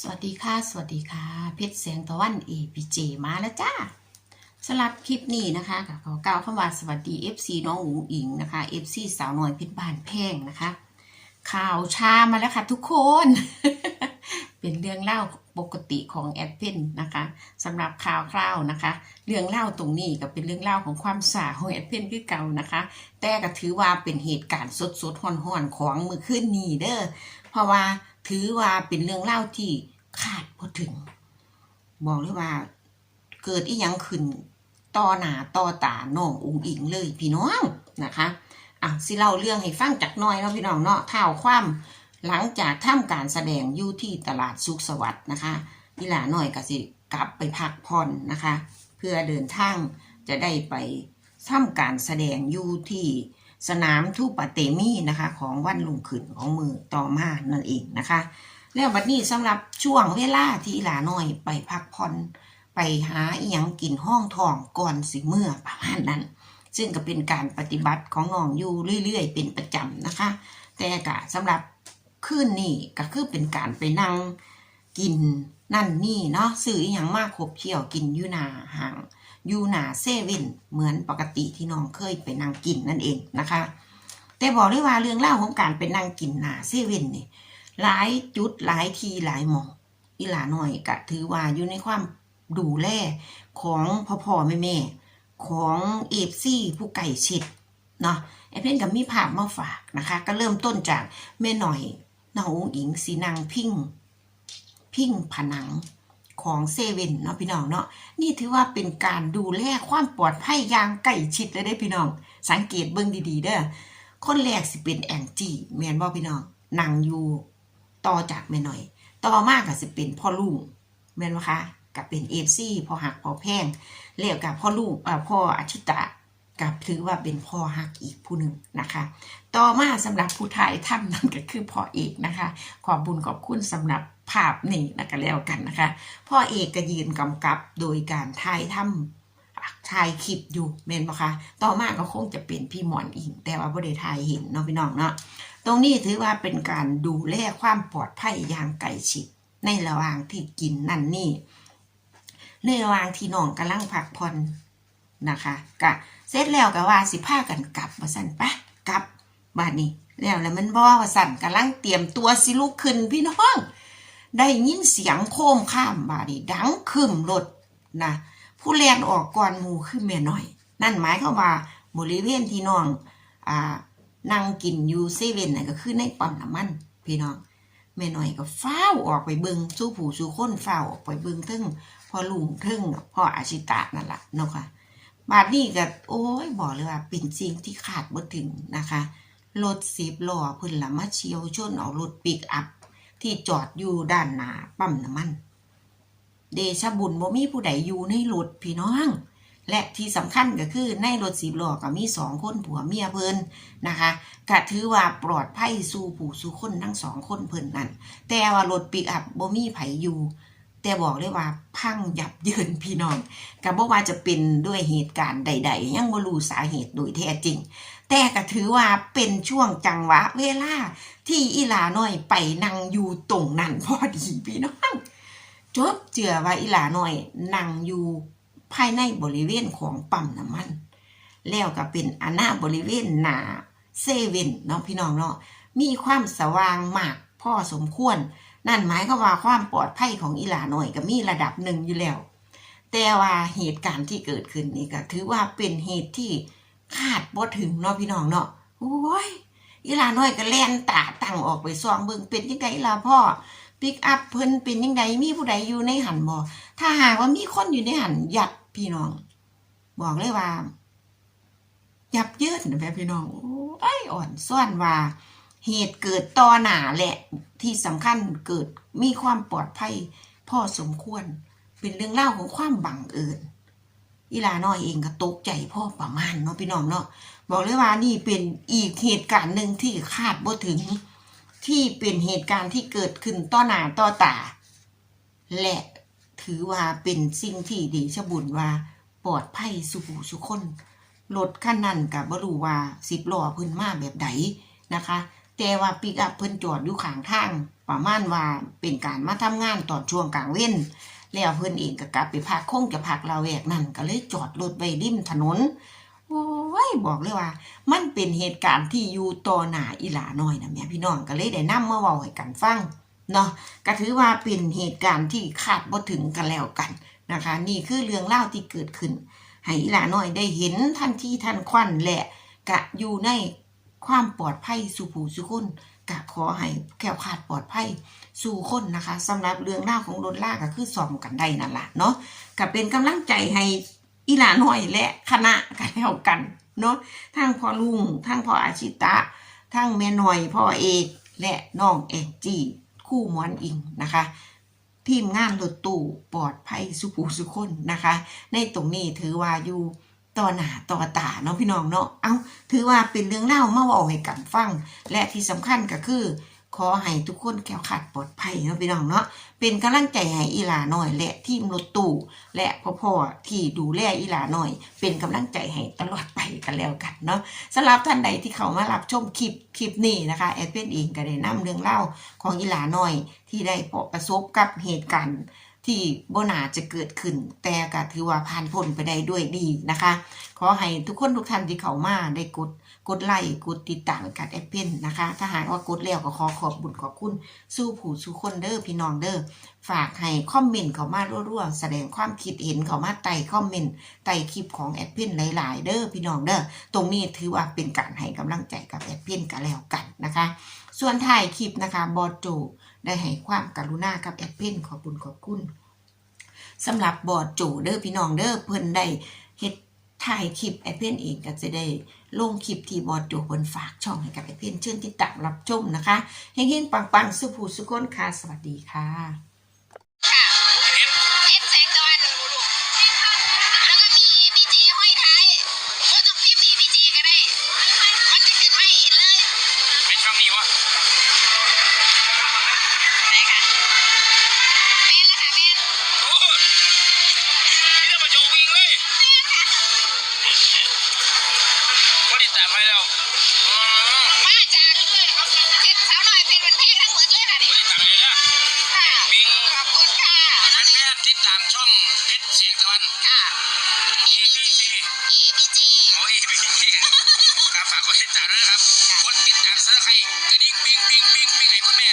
สวัสดีค่ะ สวัสดีค่ะ เพชรแสงตะวันเอพีเจมาแล้วจ้าสำหรับคลิปนี้นะคะก็ขอกล่าวคำว่าสวัสดี FC น้องอุ๋อิงนะคะ FC สาวน้อยเพชรบานแพงนะคะ ข่าวชามาแล้วค่ะทุกคน เป็นเรื่องเล่าปกติของแอดเพนนะคะสำหรับข่าวคราวนะคะ เรื่องเล่าตรงนี้ก็เป็นเรื่องเล่าของความสาของแอดเพนคือเก่านะคะ แต่ก็ถือว่าเป็นเหตุการณ์สดๆห่อนๆของมือขึ้นนี้เด้อเพราะว่า ถือว่าเป็นเรื่องเล่าที่คาดพอถึง บอกเลยว่า เกิดอีหยังขึ้นต่อหน้าต่อตาน้องอุงอิงเลยพี่น้องนะคะอะสิเล่าเรื่องให้ฟังจากน้อยเนาะพี่น้องเนาะเท่าความหลังจากทำการแสดงอยู่ที่ตลาดสุขสวัสดิ์นะคะนี่หลาหน่อยก็สิกลับไปพักผ่อนนะคะ เพื่อเดินทางจะได้ไปทำการแสดงอยู่ที่ สนามทูปะเตมีนะคะ ของวันลุงขึ้นของมือต่อมานั่นเองนะคะ แล้วบัดนี้สำหรับช่วงเวลาที่หลาน้อยไปพักผ่อนไปหาอีหยังกินห้องทองก่อนสิเมื่อประมาณนั้น ซึ่งก็เป็นการปฏิบัติของน้องอยู่เรื่อยๆ เป็นประจำนะคะ แต่กะสำหรับคืนนี้ก็คือเป็นการไปนั่งกินนั่นนี่เนาะซื้ออหย่างมากขบเคี่ยวกินยูนาห่าง อยูหนาเซเว่นเหมือนปกติที่น้องเคยไปนั่งกินนั่นเองนะคะ แต่บอกเลยว่าเรื่องเล่าของการไปนั่งกินหนาเซเว่นนี่หลายจุดหลายทีหลายหมองอีหลาหน่อยก็ถือว่าอยู่ในความดูแลของพ่อพ่อแม่แม่ของเอฟซี่ผู้ไก่ชิดเนาะไอเพ่นกับมีภาพมาฝากนะคะ ก็เริ่มต้นจากแม่หน่อยน้ององอิงสีนางพิงพิงผนัง ของเซเว่นเนาะพี่น้องเนาะนี่ถือว่าเป็นการดูแลความปลอดภัยอย่างใกล้ชิดเลยได้พี่น้อง สังเกตเบิ้งดีๆเด้อคนแรกสิเป็นแองจี้แมนบ่พี่น้องนั่งอยู่ต่อจากแม่หน่อย ต่อมากก็สิเป็นพ่อลูกแมนบ่คะกับเป็นเอฟซีพอหักพอแพงเล้วกับพ่อลูกอ่าพ่ออาชิตะ กับถือว่าเป็นพ่อหักอีกผู้หนึ่งนะคะ ต่อมาสำหรับผู้ไทยถ้ำนั่นก็คือพ่อเอกนะคะ ขอบบุญขอบคุณสำหรับภาพนี่นะก็แล้วกันนะคะ พ่อเอกก็ยืนกำกับโดยการถ่ายทำถ่ายคลิปอยู่แม่นบ่คะ ต่อมาก็คงจะเป็นพี่หมอนอิงแต่ว่าบ่ได้ถ่ายเห็นเนาะพี่น้องเนาะตรงนี้ถือว่าเป็นการดูแลความปลอดภัยอย่างใกล้ชิดในระหว่างที่กินนั่นนี่ในระหว่างที่น้องกำลังพักผ่อน นะคะกะเสร็จแล้วก็ว่าสิพากันกลับมาสั่นปะกลับบ้านนี้แล้วแล้วมันบอว่าสั่นกำลังเตรียมตัวสิลุกขึ้นพี่น้อง ได้ยินเสียงโคมข้ามบ้านนี้ดังขึ้นรถนะผู้แลนออกก่อนหมูขึ้นแม่หน่อย นั่นหมายความว่าบริเวณที่น้องอ่านั่งกินอยู่เซเว่นน่ะก็คือในปั๊มน้ำมัน พี่น้องแม่น้อยก็ฟ้าออกไปเบิงสู้ผู้สู้คนฟ้าออกไปเบิงทึ่งพอลุงทึ่งพ่ออาชิตะนั่นแหละเนาะค่ะ บาดนี้ก็โอ้ยบอกเลยว่าเป็นสิ่งที่ขาดบ่ถึงนะคะรถสิบล้อพิ่นละมาเฉียวชนเอารถปิกอัพ ที่จอดอยู่ด้านหน้าปั๊มน้ำมัน เดชะบุญบ่มีผู้ใดอยู่ในรถพี่น้อง และที่สำคัญก็คือในรถสิบล้อก็มีสองคนผัวเมียเพิ่นนะคะก็ถือว่าปลอดภัยสู่ผู้สู่คนทั้งสองคนเพิ่นนั่นแต่ว่ารถปิกอัพบ่มีไผอยู่ แต่บอกเลยว่าพังยับเยินพี่น้องก็บ่ว่าจะเป็นด้วยเหตุการณ์ใด ๆ ยังบ่รู้สาเหตุโดยแท้จริง แต่ก็ถือว่าเป็นช่วงจังหวะ เวลาที่อีลาน้อยไปนั่งอยู่ตรงนั้นพอดีพี่น้องจบเจือว่าอีลาน้อยนั่งอยู่ภายในบริเวณของปั๊มน้ำมัน แล้วก็เป็นอาณาบริเวณหนาเซเว่นเนาะพี่น้องเนาะมีความสว่างมากพ่อสมควร นั่นหมายความว่าความปลอดภัยของอีหลาน้อยก็มีระดับหนึ่งอยู่แล้ว แต่ว่าเหตุการณ์ที่เกิดขึ้นนี่ก็ถือว่าเป็นเหตุที่คาดบ่ถึงเนาะพี่น้องเนาะโอ้ยอีหลาน้อยก็แล่นตาตั้งออกไปซองเบิ่งเป็นยังไงล่ะพ่อปิกอัพเพิ่นเป็นยังไงมีผู้ใดอยู่ในหันบ่ถ้าหากว่ามีคนอยู่ในหันยับพี่น้อง บอกเลยว่ายับเยินนะแม่พี่น้องโอ้ยอ่อนซ่อนว่า เหตุเกิดต่อหนาแหละ ที่สำคัญเกิดมีความปลอดภัยพ่อสมควร เป็นเรื่องเล่าของความบังเอิญอีลาน้อยเองก็ตกใจพ่อประมาณเนาะพี่น้องเนาะบอกเลยว่านี่เป็นอีกเหตุการณ์หนึ่งที่คาดบ่ถึง ที่เป็นเหตุการณ์ที่เกิดขึ้นต่อหน้าต่อตา และถือว่าเป็นสิ่งที่ดีชบุญว่าปลอดภัยสุขสุขคนรถคันนั้นกับบรูว่าสิบล้อพิ่นมาแบบใดนะคะ แต่ว่าปิกอัพเพิ่นจอดอยู่ข้างทาง ประมาณว่าเป็นการมาทำงานตอนช่วงกลางเว้นแล้วเพิ่นเองก็กลับไปพักคงจะพักลาแวกนั่นก็เลยจอดรถไว้ริมถนนโอ้ยบอกเลยว่า มันเป็นเหตุการณ์ที่อยู่ต่อหน้าอีหลาน้อยนะแม่พี่น้องก็เลยได้นำมาเว้าให้กันฟังเนาะก็ถือว่าเป็นเหตุการณ์ที่คาดบ่ถึงกันแล้วกันนะคะ นี่คือเรื่องเล่าที่เกิดขึ้น ให้อีหลาน้อยได้เห็นทันทีทันควันและกะอยู่ใน ความปลอดภัยสู่ผู้สุคนกะขอให้แคล้วคลาดปลอดภัยสู่คนนะคะสำหรับเรื่องเล่าของรถลาก็คือซ่อมกันได้นั่นแหละเนาะก็เป็นกำลังใจให้อีหลาน้อยและคณะกันแล้วกันเนาะทั้งพ่อลุงทั้งพ่ออาชิตะทั้งแม่หน่อยพ่อเอกและน้องแองจี้คู่มอนอิงนะคะทีมงานรถตู้ปลอดภัยสุภูสุคนนะคะ ในตรงนี้ถือว่าอยู่ ต่อหน้าต่อตาเนาะพี่น้องเนาะ เอาถือว่าเป็นเรื่องเล่าเมาเว้าให้กันฟัง และที่สำคัญก็คือ ขอให้ทุกคนแคล้วคลาดปลอดภัยเนาะพี่น้องเนาะ เป็นกำลังใจให้อีหลาน้อย และทีมรถตู้และพ่อพ่อที่ดูแลอีหลาน้อย เป็นกำลังใจให้ตลอดไปกันแล้วกันเนาะสำหรับท่านใดที่เขามารับชมคลิปคลิปนี้นะคะแอดเป็นเองก็ได้นำเรื่องเล่าของอีหลาน้อยที่ได้ประสบกับเหตุการณ์ ที่บ่นาจะเกิดขึ้น แต่ก็ถือว่าผ่านพ้นไปได้ด้วยดีนะคะ ขอให้ทุกคนทุกท่านที่เข้ามาได้กดกดไลค์กดติดตามกับแอปเพนนะคะ ถ้าหากว่ากดแล้วก็ขอขอบบุญขอบคุณ สู้ผู้สู้คนเด้อพี่น้องเด้อฝากให้คอมเมนต์เข้ามารั่วๆแสดงความคิดเห็นเข้ามาใต้คอมเมนต์ใต้คลิปของแอดเพนหลาย ๆ เด้อพี่น้องเด้อตรงนี้ถือว่าเป็นการให้กำลังใจกับแอดเพนกันแล้วกันนะคะ ส่วนท้ายคลิปนะคะบอสโจ ได้ให้ความกรุณากับแอดเพนขอบคุณขอบคุณสำหรับบอสโจเด้อพี่น้องเด้อเพิ่นได้เฮ็ดถ่ายคลิปแอดเพนเองก็จะได้ลงคลิปที่บอสโจเพิ่นฝากช่องให้กับแอดเพนเชิญติดตามรับชมนะคะเฮงๆปังๆสุภูสุขคนค่ะสวัสดีค่ะ ติดตามช่องเพชรเสียงตะวัน ค่ะ ABC EPG โอ้ย ABC ครับฝากกดติดตามด้วยนะครับกดติดตามเสื้อใครกระดิ่งปิ้งปิ้งปิ้งปิ้งให้คุณแม่